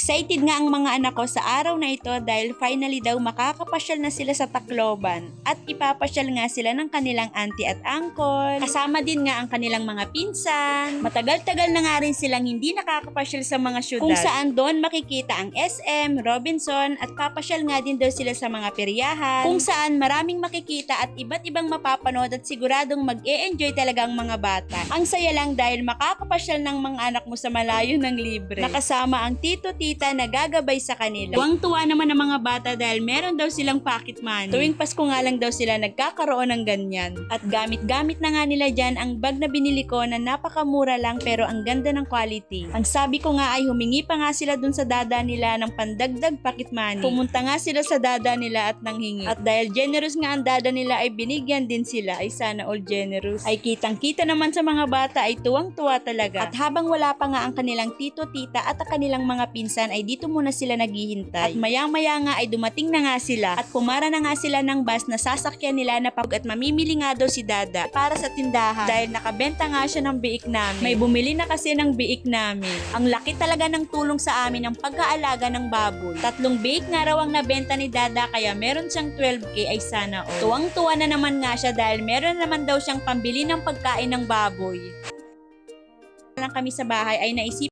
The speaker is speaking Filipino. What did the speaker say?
Excited nga ang mga anak ko sa araw na ito dahil finally daw makakapasyal na sila sa Tacloban at ipapasyal nga sila ng kanilang auntie at uncle. Kasama din nga ang kanilang mga pinsan. Matagal-tagal na nga rin silang hindi nakakapasyal sa mga syudad. Kung saan doon makikita ang SM, Robinson at papasyal nga din daw sila sa mga peryahan. Kung saan maraming makikita at iba't ibang mapapanood at siguradong mag-e-enjoy talaga ang mga bata. Ang saya lang dahil makakapasyal ng mga anak mo sa malayo ng libre. Nakasama ang tito-tita na gagabay sa kanila. Tuwang-tuwa naman ang mga bata dahil meron daw silang pocket money. Tuwing Pasko nga lang daw sila nagkakaroon ng ganyan. At gamit-gamit na nga nila dyan ang bag na binili ko na napakamura lang pero ang ganda ng quality. Ang sabi ko nga ay humingi pa nga sila dun sa dada nila ng pandagdag pocket money. Pumunta nga sila sa dada nila at nanghingi. At dahil generous nga ang dada nila ay binigyan din sila ay sana all generous. Ay kitang-kita naman sa mga bata ay tuwang-tuwa talaga. At habang wala pa nga ang kanilang tito, tita at ang kanilang mga pinsan ay dito muna sila naghihintay. At maya-maya nga ay dumating na nga sila at pumara na nga sila ng bus na sasakyan nila na pag at mamimili nga daw si Dada para sa tindahan dahil nakabenta nga siya ng biik namin. May bumili na kasi ng biik namin. Ang laki talaga ng tulong sa amin ng pag-aalaga ng baboy. Tatlong biik nga raw ang nabenta ni Dada kaya meron siyang 12k ay sana all. Tuwang-tuwa na naman nga siya dahil meron naman daw siyang pambili ng pagkain ng baboy lang kami sa bahay ay naisip